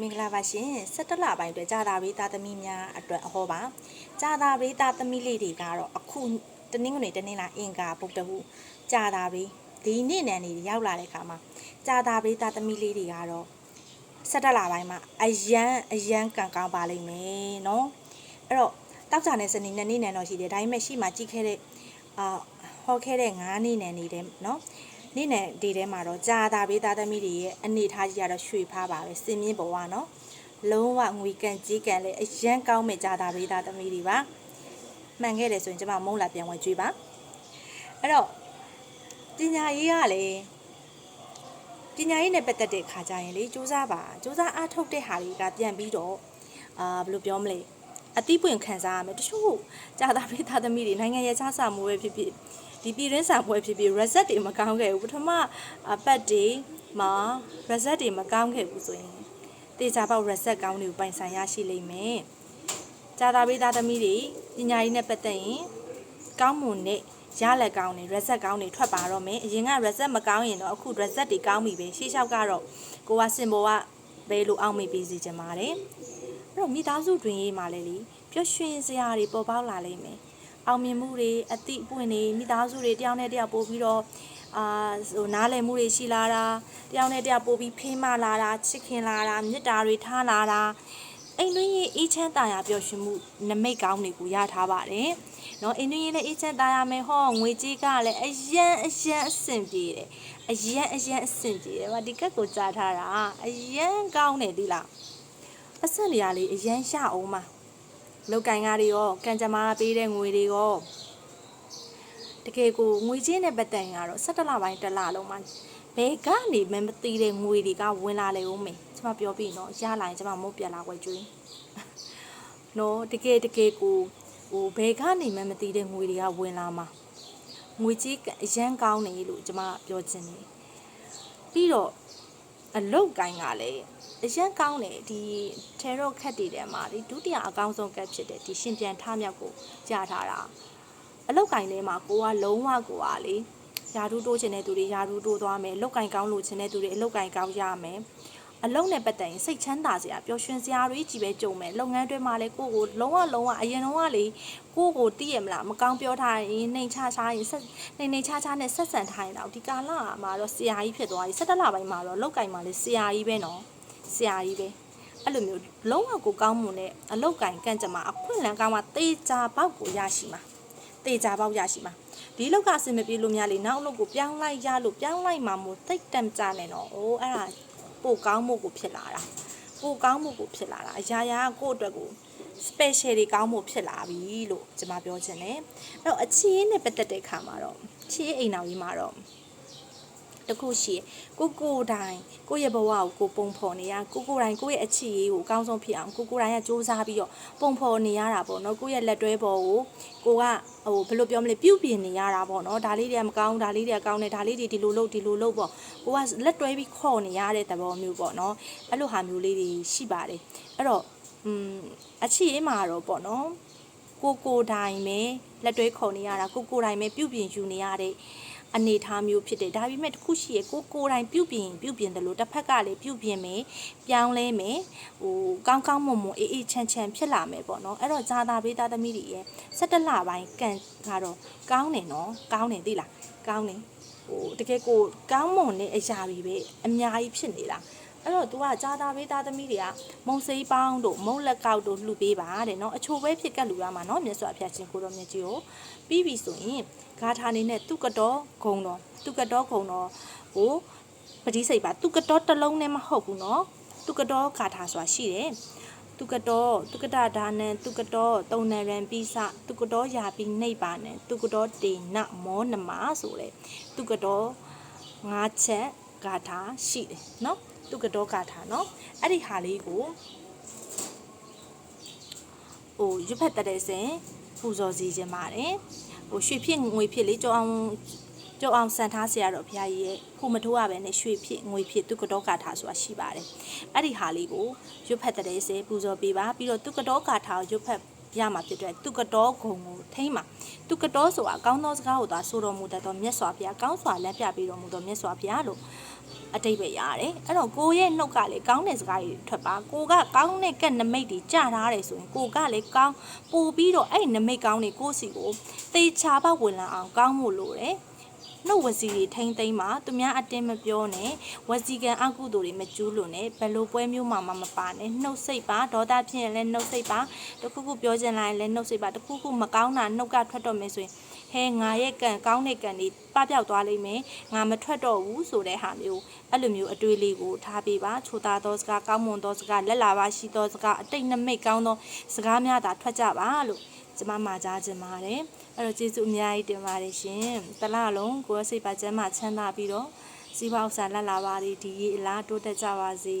မင်္ဂလာပါရှင်17လပိုင်းအတွက်ကြာတာပေးသားသမီးများအတွက်အဟောပါကြာတာပေးသားသမီးလေးတွေကတော့အခုတနင်္ဂနွေတနင်္လာအင်္ဂါပုတ်တဟုကြာတာပေးဒီနေ့နံနေရောက်လာတဲ့ခါမှာကြာတာပေးသားသမီးလေးတွေကတော့17လပိုင်းမှာအယမ်းအယမ်းကံကောင်းပါလိမ့်မယ်နော်အဲ့တော့တောက်ကြတဲ့စနေနေ့နံတော့ရှိတယ်ဒါပေမဲ့ရှိမှကြည့်ခဲ့တဲ့အာဟောခဲ့တဲ့9နေ့နံနေတယ်နော် နေ့နဲ့ဒီထဲမှာတော့ကြာတာပေးသားသမီးတွေရဲ့အနေထားကြီးကတော့ရွှေဖားပါပဲစင်မြင့်ဘဝနော်လုံးဝငွေကန်ကြီးကန်လည်းအရန်ကောင်းမဲ့ကြာတာပေးသားသမီးတွေပါမှန်ခဲ့တယ်ဆိုရင်ကျမမုံလာပြန်ဝင်ကြွေးပါအဲ့တော့ပညာရေးကလည်းပညာရေးနဲ့ပတ်သက်တဲ့ခါကြရင်လေစူးစမ်းပါစူးစမ်းအားထုတ်တဲ့ဟာတွေကပြန်ပြီးတော့အာဘယ်လိုပြောမလဲအတိပွင့်ခံစားရမယ်တချို့ကြာတာပေးသားသမီးတွေနိုင်ငံရဲ့ခြားစာမှုပဲဖြစ်ဖြစ် ဒီပြည်ရင်းစာပွဲဖြစ်ဖြစ် reset တွေမကောင်းခဲ့ဘူးပထမအပတ်တွေမှာ reset တွေမကောင်းခဲ့ဘူးဆိုရင်တေချာပေါက် reset ကောင်းတွေကိုပိုင်ဆိုင်ရရှိလိမ့်မယ်။ကြာတာပေးသားသမီးတွေပညာရေးနဲ့ပတ်သက်ရင်ကောင်းမွန်တဲ့ရလက်ကောင်းတွေ reset ကောင်းတွေထွက်ပါတော့မယ်။အရင်က reset မကောင်းရင်တော့အခု reset တွေကောင်းပြီပဲ။ရှေ့လျှောက်ကတော့ကိုကစင်ဘောကဘယ်လိုအောင်မေ့ပေးစီချင်ပါတယ်။အဲ့တော့မိသားစုတွင်ရေးမှာလည်းလေပျော်ရွှင်စရာတွေပေါ်ပေါက်လာလိမ့်မယ်။ အောင်မြင်မှုတွေအသည့်အပွင့်တွေမိသားစုတွေတယောက်နဲ့တယောက်ပို့ပြီးတော့အာဟိုနားလည်မှုတွေရှိလာတာတယောက်နဲ့တယောက်ပို့ပြီးဖေးမလာတာချစ်ခင်လာတာမေတ္တာတွေထားလာတာအိမ်တွင်းရေးအေးချမ်းသာယာပျော်ရွှင်မှုနမိတ်ကောင်းတွေကိုရထားပါတယ်။နော်အိမ်တွင်းရေးလည်းအေးချမ်းသာယာမယ်ဟောငွေကြီးကလည်းအယံအယံအဆင်ပြေတယ်။အယံအယံအဆင်ပြေတယ်။ဗာဒီကက်ကိုကြားထားတာအယံကောင်းတယ်ဒီလား။အဆက်နေရလေးအယံရအောင်ပါ။ လောက်ကင်ကားတွေရောကံကြမ္မာပေးတဲ့ငွေတွေရောတကယ်ကိုငွေချင်းနဲ့ပတ်သက်ရင်ကတော့17လပိုင်းတစ်လလုံးမှာဘယ်ကနေမှမသိတဲ့ငွေတွေကဝင်လာလေဦးမေကျွန်မပြောပြီးနော်ရလာရင်ကျွန်မမုတ်ပြလာခွဲကျွေးနော်တကယ်တကယ်ကိုဟိုဘယ်ကနေမှမသိတဲ့ငွေတွေကဝင်လာမှာငွေကြီးအရန်ကောင်းနေလို့ကျွန်မပြောချင်တယ်ပြီးတော့ အလုတ်ကိုင်းကလည်းအရန်ကောင်းတယ်ဒီထေရော့ခက်တွေထဲမှာဒီဒုတိယအကောင်းဆုံးကတ်ဖြစ်တဲ့ဒီရှင်ပြန်ထမြောက်ကိုကြားထားတာအလုတ်ကိုင်းထဲမှာကိုကလုံးဝကိုကလေယာဒူးတိုးချင်တဲ့သူတွေယာဒူးတိုးသွားမယ်အလုတ်ကိုင်းကောင်းလို့ချင်တဲ့သူတွေအလုတ်ကိုင်းကောင်းရမယ် အလုံးနဲ့ပတ်သက်ရင်စိတ်ချမ်းသာစရာပျော်ရွှင်စရာတွေကြီးပဲကြုံမယ်လုပ်ငန်းတွေမှာလည်းကိုကိုလုံးဝလုံးဝအရင်တော့ကလေကိုကိုတည်ရမလားမကောင်းပြောထားရင်နှိမ်ချချရင်ဆက်နှိမ်နှိမ်ချချနဲ့ဆက်ဆံထားရင်တော့ဒီကာလမှာတော့ဆရာကြီးဖြစ်သွားပြီ17လပိုင်းမှာတော့လောက်ကင်မှာလေဆရာကြီးပဲနော်ဆရာကြီးပဲအဲ့လိုမျိုးလုံးဝကိုကောင်းမွန်တဲ့အလောက်ကင်ကန့်ကြမှာအခွင့်အလမ်းကောင်းမှာတေချာပေါက်ကိုရရှိမှာတေချာပေါက်ရရှိမှာဒီလောက်ကအဆင်မပြေလို့များလေနောက်အလုပ်ကိုပြောင်းလိုက်ရလို့ပြောင်းလိုက်မှမို့တိတ်တမ်ကြနေတော့အိုးအဲ့ဒါ ပိုကောင်းမှုကိုဖြစ်လာတာပိုကောင်းမှုကိုဖြစ်လာတာအရာရာကိုယ့်အတွက်ကို special တွေကောင်းမှုဖြစ်လာပြီလို့ကျွန်မပြောချင်တယ်အဲ့တော့အချင်းနဲ့ပတ်သက်တဲ့ခါမှာတော့ချီးအိမ်တော်ကြီးမှာတော့ တခုရှိကိုကိုတိုင်းကိုရဲ့ဘဝကိုကိုပုံဖော်နေရကိုကိုတိုင်းကိုရဲ့အချစ်ရေးကိုအကောင်းဆုံးဖြစ်အောင်ကိုကိုတိုင်းကစူးစမ်းပြီးတော့ပုံဖော်နေရတာပေါ့နော်ကိုရဲ့လက်တွဲပေါ်ကိုကိုကဟိုဘယ်လိုပြောမလဲပြုတ်ပြင်နေရတာပေါ့နော်ဒါလေးတွေကမကောင်းဒါလေးတွေကကောင်းတယ်ဒါလေးတွေဒီလိုလုပ်ဒီလိုလုပ်ပေါ့ကိုကလက်တွဲပြီးခေါ်နေရတဲ့သဘောမျိုးပေါ့နော်အဲ့လိုဟာမျိုးလေးတွေရှိပါတယ်အဲ့တော့อืมအချစ်ရေးမှာတော့ပေါ့နော်ကိုကိုတိုင်းပဲလက်တွဲခေါ်နေရတာကိုကိုတိုင်းပဲပြုတ်ပြင်ယူနေရတဲ့ အနေထားမျိုးဖြစ်တယ်ဒါပေမဲ့တခုရှိရကိုကိုတိုင်းပြုတ်ပြင်ပြုတ်ပြင်တယ်လို့တစ်ဖက်ကလည်းပြုတ်ပြင်မယ်ပြောင်းလဲမယ်ဟိုကောင်းကောင်းမွန်မွန်အေးအေးချမ်းချမ်းဖြစ်လာမယ်ပေါ့နော်အဲ့တော့ဇာတာပေးသားသမီးတွေရဲ့17လပိုင်းကန်ကတော့ကောင်းတယ်နော်ကောင်းတယ်သိလားကောင်းတယ်ဟိုတကယ်ကိုကောင်းမွန်တဲ့အရာတွေပဲအများကြီးဖြစ်နေတာ အဲ့တော့ तू ကဂျာတာပေးသားသမီးတွေကမုံစိပေါင်းတို့မုံလက်ကောက်တို့လှူပေးပါတဲ့နော်အချိုပဲဖြစ်ကတ်လူရမှာနော်မြတ်စွာဘုရားရှင်ကိုတော်မြတ်ကြီးကိုပြီးပြီဆိုရင်ဂါထာနေနဲ့သူကတော်ဂုံတော်သူကတော်ဂုံတော်ကိုပတိစိတ်ပါသူကတော်တစ်လုံးနဲ့မဟုတ်ဘူးနော်သူကတော်ဂါထာဆိုတာရှိတယ်သူကတော်သူကတဒါနံသူကတော်တုံနရံပိစသူကတော်ယာပိနှိပ်ပါနံသူကတော်တေနမောနမဆိုတဲ့သူကတော်ငါးချက်ဂါထာရှိတယ်နော် သူကတော်ဂါထာနော်အဲ့ဒီဟာလေးကိုဟိုရွတ်ဖက်တက်တဲ့စဉ်ပူဇော်စီခြင်းပါတယ်ဟိုရွှေဖြစ်ငွေဖြစ်လေကြောအောင်ကြောအောင်စံထားဆရာတော်ဘုရားကြီးရဲ့ဖူမထိုးရပဲနဲ့ရွှေဖြစ်ငွေဖြစ်သူကတော်ဂါထာဆိုတာရှိပါတယ်အဲ့ဒီဟာလေးကိုရွတ်ဖက်တဲ့စဉ်ပူဇော်ပေးပါပြီးတော့သူကတော်ဂါထာကိုရွတ်ဖက်ရမှာဖြစ်တဲ့သူကတော်ဂုံကိုထိမ့်မှာသူကတော်ဆိုတာအကောင်းသောစကားကိုသာဆိုတော်မူတတ်သောမြတ်စွာဘုရားကောင်းစွာလက်ပြပေးတော်မူသောမြတ်စွာဘုရားလို့ အတိတ်ပဲရတယ်အဲ့တော့ကိုရဲ့နှုတ်ကလေကောင်းတဲ့စကားတွေထွက်ပါကိုကကောင်းတဲ့ကက်နမိတ်တွေကြာထားတယ်ဆိုရင်ကိုကလေကောင်းပို့ပြီးတော့အဲ့နမိတ်ကောင်းတွေကိုစီကိုတေချာပေါက်ဝင်လာအောင်ကောင်းဖို့လိုတယ် နှုတ်ဝစီတွေထိမ့်သိမ့်မှာသူများအတင်းမပြောနဲ့ဝစီကံအကုသိုလ်တွေမကျူးလွန်နဲ့ဘယ်လိုပွဲမျိုးမှမမပါနဲ့နှုတ်စိတ်ပါဒေါသဖြစ်ရင်လည်းနှုတ်စိတ်ပါတခုခုပြောချင်လာရင်လည်းနှုတ်စိတ်ပါတခုခုမကောင်းတာနှုတ်ကထွက်တော့မယ်ဆိုရင်ဟဲငါရဲ့ကံကောင်းတဲ့ကံတွေပပျောက်သွားလိမ့်မယ်ငါမထွက်တော့ဘူးဆိုတဲ့ဟာမျိုးအဲ့လိုမျိုးအတွေးလေးကိုထားပေးပါချိုသားသောစကားကောင်းမွန်သောစကားလက်လာပါရှိသောစကားအတိတ်နမိတ်ကောင်းသောစကားများသာထွက်ကြပါလို့ကျမမှာကြားချင်ပါတယ် အဲ့တော့ကျေးဇူးအများကြီးတင်ပါတယ်ရှင်တလားလုံးကိုယ်စိတ်ပါကျမ်းမှချမ်းသာပြီးတော့စီးပွားဥစ္စာလက်လာပါဒီဒီရေအလားတိုးတက်ကြပါစေ